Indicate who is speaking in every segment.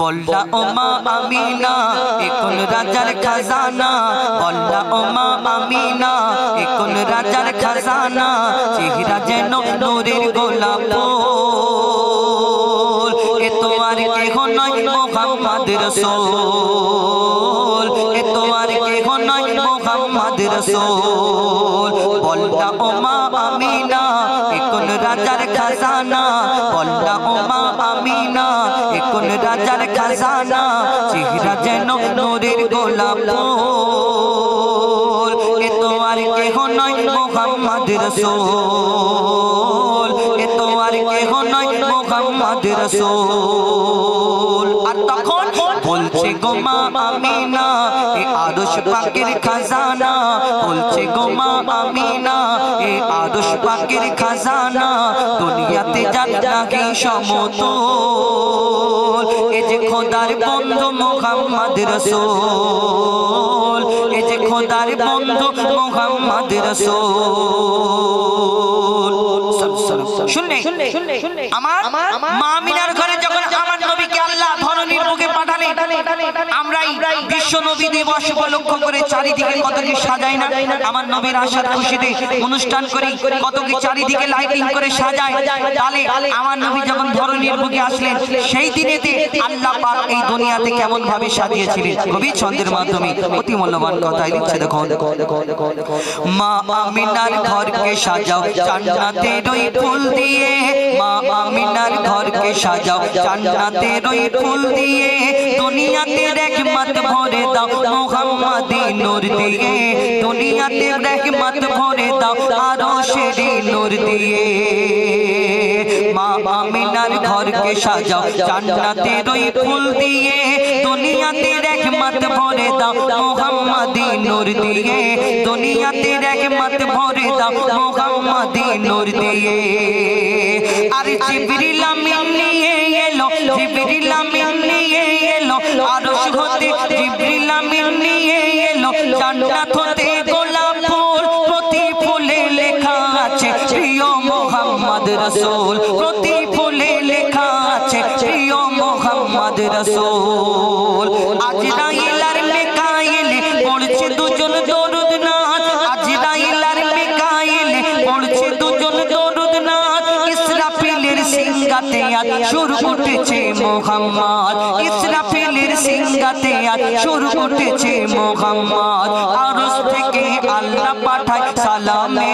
Speaker 1: বল্লা ওমা আমিনা এখন রাজার খাজানা? বল্লা ওমা আমিনা এখন রাজার খাজানা? চেহারা যেন নূরের গোলাপ এ তো আর কেহ নয়, মোহাম্মদ রসুল। খাজানা, চেহারা যেন নূরের গোলাপ এ তো আর কেহ নয় মোহাম্মদ রসুল। এ তো আর কেহ নয় মোহাম্মদ রসুল। আর তখন বলছে গোমা আমিনা, এ আদর্শ পাকের খাজানা। বলছে গোমা আমিনা, এ আদর্শ পাকের খাজানা। যাক নাকি সমতল এ যে খোদার বন্ধু মোহাম্মদ রসোল এ যে খোদার বন্ধু মোহাম্মদ রসোল। শুনলে আমার মা মিনার ঘরে যখন আমার নবীকে আল্লাহ ধরনীর বুকে পাঠালেন আমরাই বিশ্ব নবী দিবস উপলক্ষ করে চারিদিকে কত কি সাজাই না? আমার নবীর আসার খুশিতে অনুষ্ঠান করি কত কি চারিদিকে লাইটিং করে সাজায়। তাহলে আমার নবী যখন ধরনীর বুকে আসলেন, সেই দিনেতে আল্লাহ পাক এই দুনিয়াতে কেমন ভাবে সাজিয়েছিলেন? কবি ছন্দের মাধ্যমে, অতি মূল্যবান কথাই লিখছে দেখো মা আমিনার ঘরকে সাজাও জান্নাতের ওই ফুল দিয়ে। মা আমিনার ঘরকে সাজাও জান্নাতের ওই ফুল দিয়ে। দুনিয়াতে রহমত ভরে দাও মোহাম্মদি নূর দিয়ে। দুনিয়াতে রহমত ভরে দাও আরও শেরি নূর দিয়ে। মা আমিনার ঘরকে সাজাও, জান্নাতের ওই ফুল দিয়ে। দুনিয়াতে রহমত ভরে দাও মোহাম্মদি নূর দিয়ে। দুনিয়াতে রহমত ভরে দাও মোহাম্মদি নূর দিয়ে। আর জিবরিল আমিন নিয়ে এলো, জিবরিল আমিন আজ সুর উঠেছে মোহাম্মদ। ইসরাফিলের আজ সুর উঠেছে মোহাম্মদ। আরস থেকে আল্লাহ পাঠায় সালামের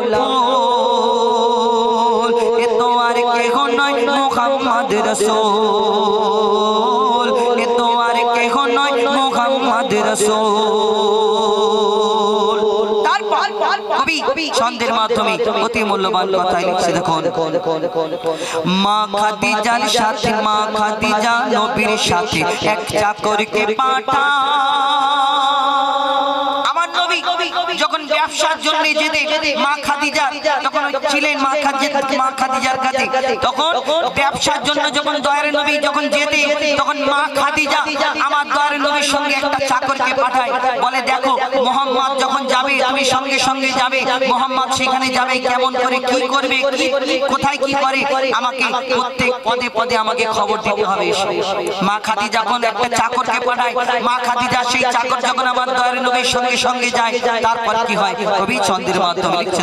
Speaker 1: গোলাপ এ তো আর কেহ নয় মোহাম্মদ রসুল। এ তো আর কেহ নয় মোহাম্মদ রসুল। ছন্দের মাধ্যমে অতি মূল্যবান কথা লিখছে, দেখুন। মা খাদিজার সাথে, মা খাদিজা নবীর সাথে এক চাকরকে পাঠা আমার নবী যখন ব্যবসার জন্য যেতে খাদিজা তখন ছিলেন মা খাদিজা, মা খাদিজার কাছে, তখন ব্যবসার জন্য যখন দয়ার নবী যখন যেতে, তখন মা খাদিজা আমার দয়ার নবীর সঙ্গে একটা চাকরকে পাঠায়। বলে, দেখো, মোহাম্মদ যখন যাবে, তুমি সঙ্গে সঙ্গে যাবে। মোহাম্মদ সেখানে যাবে, কেমন করে কি করবে, কি, কোথায় কি করে? আমাকে প্রত্যেক পদে পদে আমাকে খবর দিতে হবে। মা খাদি যখন একটা চাকরকে পাঠায়, মা খাদিজা সেই চাকর যখন আমার দয়ার নবীর সঙ্গে সঙ্গে যায়, তারপর কি হয়? ছন্দের মাধ্যমে লিখছে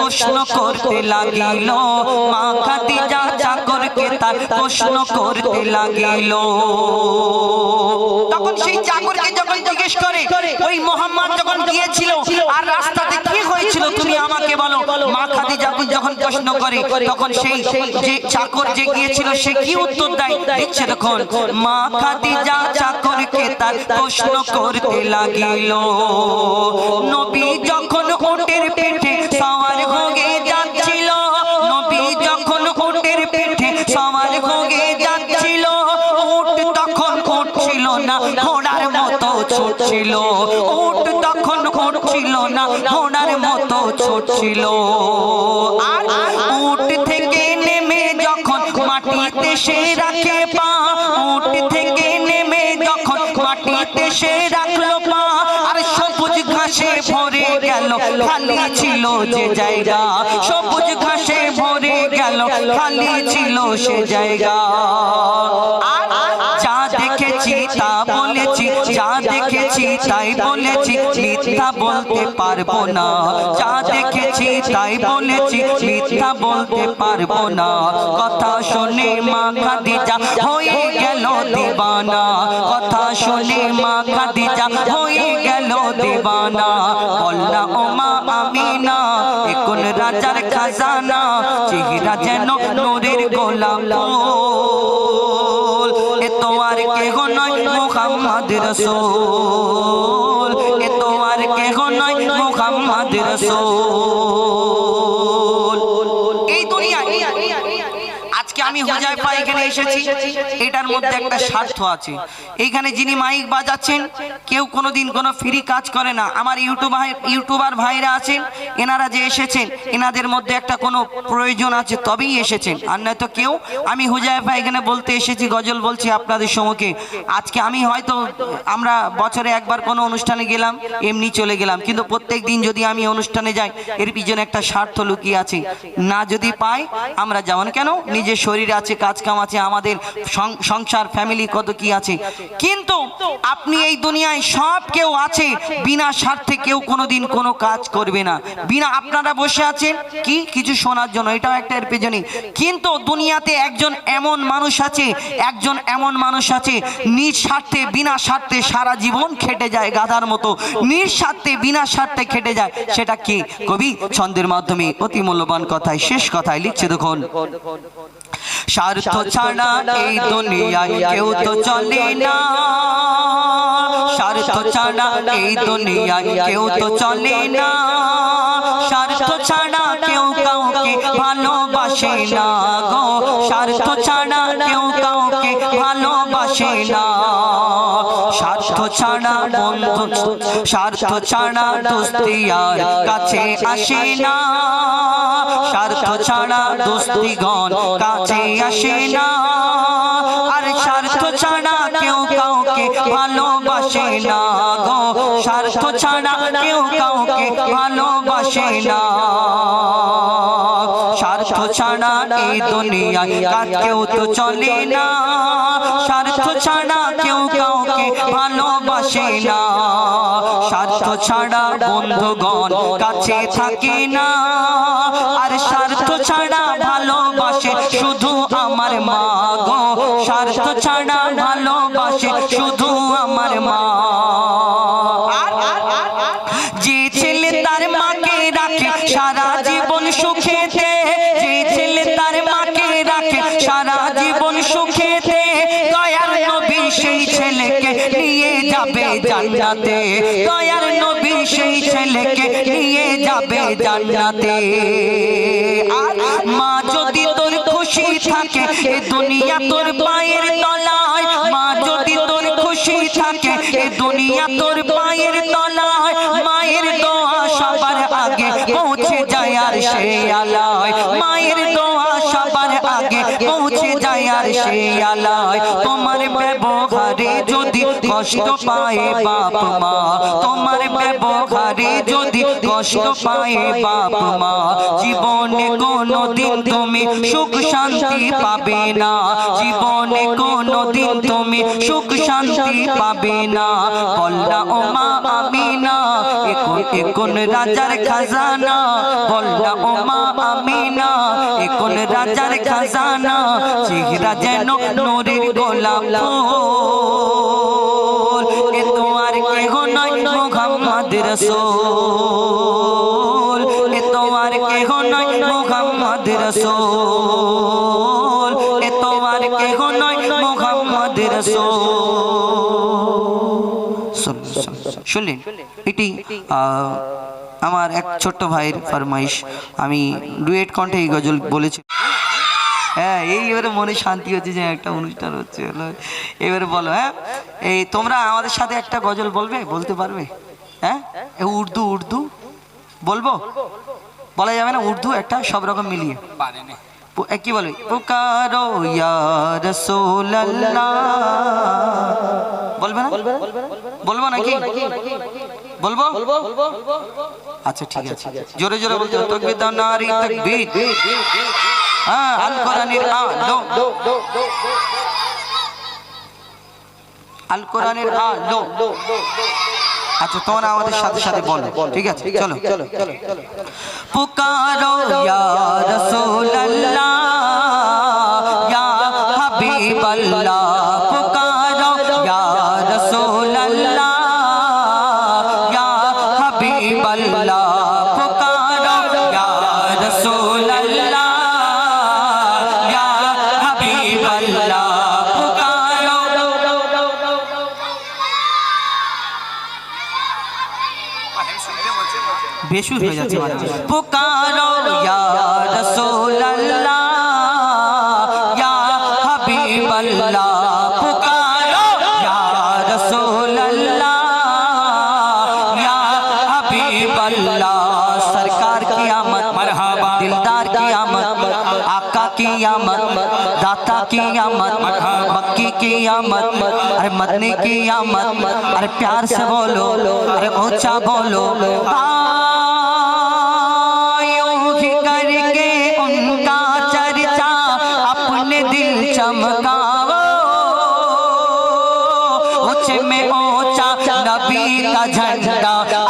Speaker 1: প্রশ্ন করতে লাগিল। মা খাদিজা চাকরকে তার প্রশ্ন করতে লাগিল। তখন সেই চাকরকে যখন জিজ্ঞেস করে ওই মোহাম্মদ যখন গিয়েছিল আর রাস্তাতে কি হয়েছিল তুমি আমাকে বলো? মা খাদিজা যখন প্রশ্ন করে তখন সেই যে চাকর যে গিয়েছিল সে কি উত্তর দেয়? দেখছে তখন মা খাদিজা চাকরকে তার প্রশ্ন করতে লাগিল। নবী ছুটছিল উট তখন উঠছিল না, ঘোড়ার মতো ছুটছিল। আর উট থেকে নেমে যখন মাটিতে সে রাখে পা উট থেকে নেমে যখন মাটিতে সে রাখল পা, আর সবুজ ঘাসে ভরে গেল, খালি ছিল যে জায়গা। সবুজ ঘাসে ভরে গেল, খালি ছিল সে জায়গা। আর দেখেছি তাই বলেছি মিথ্যা বলতে পারব না। যা দেখেছি তাই বলেছি মিথ্যা বলতে পারব না। কথা শুনে মা খাদিজা হয়ে গেল দিবানা। কথা শুনে মা খাদিজা হয়ে গেল দিবানা। বললা ও মা আমিনা এ কোন রাজার খাজানা। চেহারা যেন নূরের গোলাপ আর কেহ নয় মোহাম্মদ রসুল। এ তো আর কেহ নয় মোহাম্মদ রসুল। আমি হুজাইফা এখানে এসেছি। এটার মধ্যে একটা স্বার্থ আছে। এইখানে যিনি মাইক বাজাচ্ছেন কেউ কোনোদিন কোনো ফ্রি কাজ করে না। আমার ইউটিউবার ইউটিউবার ভাইরা আছেন এনারা যে এসেছেন এনাদের মধ্যে একটা কোনো প্রয়োজন আছে তবেই এসেছেন। আর নয়তো কেউ আমি হুজাইফা এখানে বলতে এসেছি গজল বলছি আপনাদের সম্মুখে। আজকে আমি হয়তো আমরা বছরে একবার কোনো অনুষ্ঠানে গেলাম এমনি চলে গেলাম। কিন্তু প্রত্যেক দিন যদি আমি অনুষ্ঠানে যাই এর পিছনে একটা স্বার্থ লুকিয়ে আছে। না যদি পাই আমরা যেমন কেন? নিজের শরীর আছে, কাজ কাম আছে, আমাদের সংসার ফ্যামিলি কত কি আছে। কিন্তু আপনি এই দুনিয়ায় সব কেউ আছে, বিনা স্বার্থে কেউ কোনোদিন কোনো কাজ করবে না। বিনা আপনারা বসে আছেন, কি? কিছু শোনার জন্য, এটাও একটা এর পেছনে। কিন্তু দুনিয়াতে একজন এমন মানুষ আছে, একজন এমন মানুষ আছে, নিঃস্বার্থে, বিনা স্বার্থে সারা জীবন খেটে যায় গাধার মতো। নিঃস্বার্থে, বিনা স্বার্থে খেটে যায়। সেটা কি? কবি, ছন্দের মাধ্যমে অতি মূল্যবান কথায়, শেষ কথায় লিখছে দেখুন। স্বার্থ ছাড়া এই দুনিয়ায় কেউ তো চলে না। স্বার্থ ছাড়া এই দুনিয়ায় কেউ তো চলে না। স্বার্থ ছাড়া কেউ কাউকে ভালোবাসে না গো। স্বার্থ ছাড়া কেউ কাউকে ভালোবাসে না। ছাড়া বন্ধু, স্বার্থ ছাড়া দোস্তি আর কাছে আসে না। স্বার্থ ছাড়া দোস্তিগণ কাছে আসে না। আর স্বার্থ ছাড়া কেউ কাউকে ভালোবাসে না গো। স্বার্থ ছাড়া কেউ কাউকে ভালোবাসে না। স্বার্থ ছাড়া এই দুনিয়ায় কেউ তো চলে না। স্বার্থ ছাড়া কেউ কাউকে ভালোবাসে না। স্বার্থ ছাড়া বন্ধুগণ কাছে থাকে না। জান্নাতে দয়ার নবী সেই ছেলেকে নিয়ে যাবে জান্নাতে। আর মা যদি তোর খুশি থাকে, এ দুনিয়া তোর পায়ের তলায়। মা যদি তোর খুশি থাকে, এ দুনিয়া তোর পায়ের তলায়। মায়ের দোয়া সবার আগে পৌঁছে যায় আর সে আলায়। মায়ের দোয়া সবার আগে পৌঁছে যায় আর সে আলায়। তোমার ব্যবহারে যদি কষ্ট পায় বাপ মা। তোমার ব্যবহারে যদি কষ্ট পায় বাপ মা। জীবনে কোনো দিন তুমি সুখ শান্তি পাবে না। জীবনে কোনো দিন তুমি সুখ শান্তি পাবে না। বললা ও মা আমি না এখন এখন রাজার খাজানা। বললা ও মা আমি না এখন রাজার খাজানা। চেহারা যেন নূরের গোলাপ রসুল, এ তোমার কেহ নয় মোহাম্মদ রসুল, এ তোমার কেহ নয় মোহাম্মদ রসুল। শুনলেন, এটি আমার এক ছোট্ট ভাইয়ের ফরমাইশ। আমি ডুয়েট কণ্ঠে এই গজল বলেছি। হ্যাঁ এই এবারে মনে শান্তি হচ্ছে যে একটা অনুষ্ঠান হচ্ছে। এবারে বলো হ্যাঁ এই তোমরা আমাদের সাথে একটা গজল বলবে, বলতে পারবে? হ্যাঁ? উর্দু উর্দু? বলব? বলা যাবে না, উর্দু একটা সব রকম মিলিয়ে। কি বলবে পুকারো বলবে না? বলব নাকি? বলব? আচ্ছা ঠিক আছে। জোরে জোরে বলতে হ্যাঁ আলো আল কোরআনের আলো আচ্ছা তোমরা আমাদের সাথে সাথে বলো। ঠিক আছে চলো পুকারো ইয়া রাসূলুল্লাহ بے شور ہو جاتی ہے۔ پکارو یا رسول اللہ یا حبیب اللہ پکارو سرکار دلدار کی آمد آقا کی آمد داتا کی آمد مکی کی آمد ارے مدنی کی آمد ارے پیار سے بولو ارے اونچا بولو میں اونچا نبی کا جھنڈا۔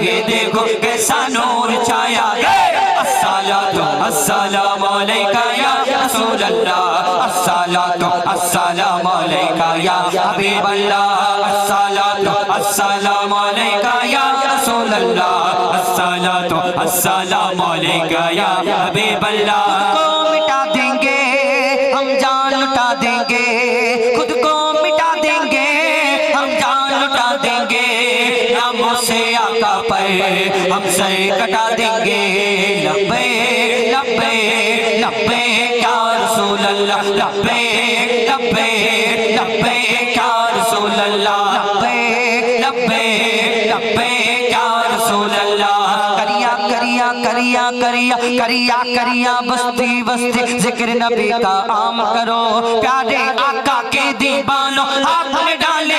Speaker 1: یہ دیکھو کیسا نور چھایا السلام السلام علیکہ یا رسول اللہ۔ السلام السلام علیکہ یا حبیب اللہ۔ السلام السلام علیکہ یا رسول اللہ۔ السلام السلام علیکہ یا حبیب اللہ۔ کو مٹا دیں گے، ہم جان اٹھا دیں گے۔ ہم سر کٹا دیں گے۔ لبے لبے لبے کیا رسول اللہ۔ لبے لبے لبے کیا رسول اللہ۔ کریا کریا بستی بستی۔ ذکر نبی کا عام کرو۔ پیارے آقا کے دیبانوں ہاتھ میں ڈالے۔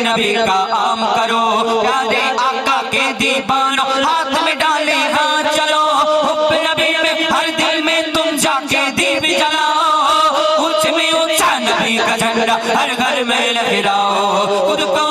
Speaker 1: نبی کا عام کرو۔ یاد آقا کے دیوانوں، ہاتھ میں ڈالے ہاں چلو۔ حب نبی میں ہر دل میں تم جا کے دیپ جلاؤ۔ اونچ میں اونچا نبی کا جھنڈا ہر گھر میں لہراؤ۔ خود کو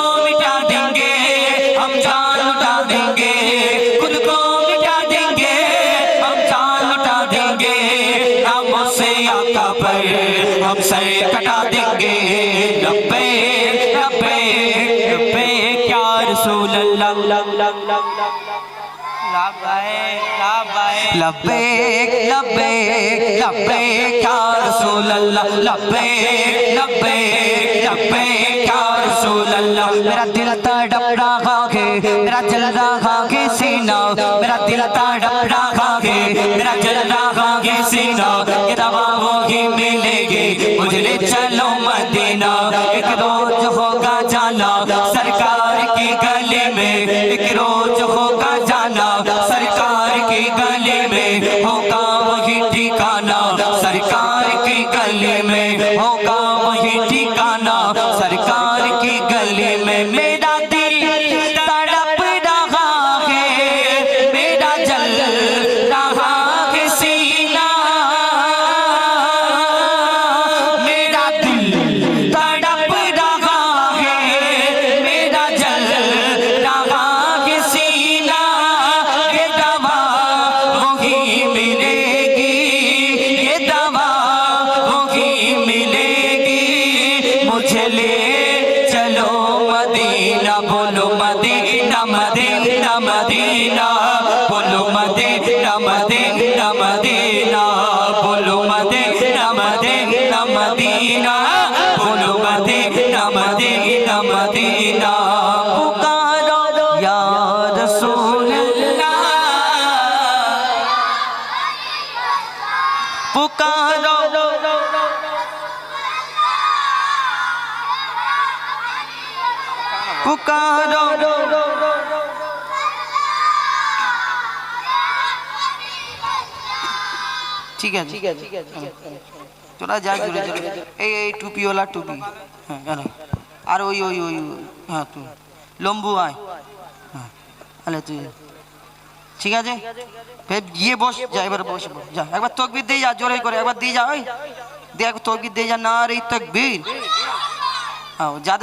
Speaker 1: لبیک لبیک لبیک یا رسول اللہ لبیک لبیک لبیک یا رسول اللہ میرا دل تڑپ رہا ہے میرا جل رہا ہے سینہ میرا دل تڑپ رہا ہے میرا جل رہا ہے سینہ کلمے ہو পুকারো। ঠিক আছে। ঠিক আছে ঠিক আছে তোরা যা জুড়ে জুড়ে এই এই টুপিওয়ালা টুপি। হ্যাঁ আর ওই ওই ওই হ্যাঁ তুই। লম্বু আয়। হ্যাঁ তুই ঠিক আছে? ফের গিয়ে বস। যা এবার বস যা একবার তকবির দিয়ে যা জোরে করে। একবার দিয়ে যা ওই। দিয়ে তকবির দিয়ে যা। না রে তকবির। হ্যাঁ, যাদের